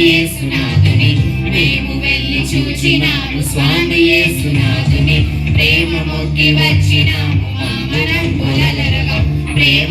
యేసునాథుని మేము వెళ్ళి చూచినాము స్వామి యేసునాథుని. ప్రేమ మొక్కి వచ్చినాము ప్రేమ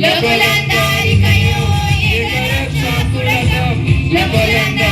Loculandarik aio, egin gara txakurata, loculandarik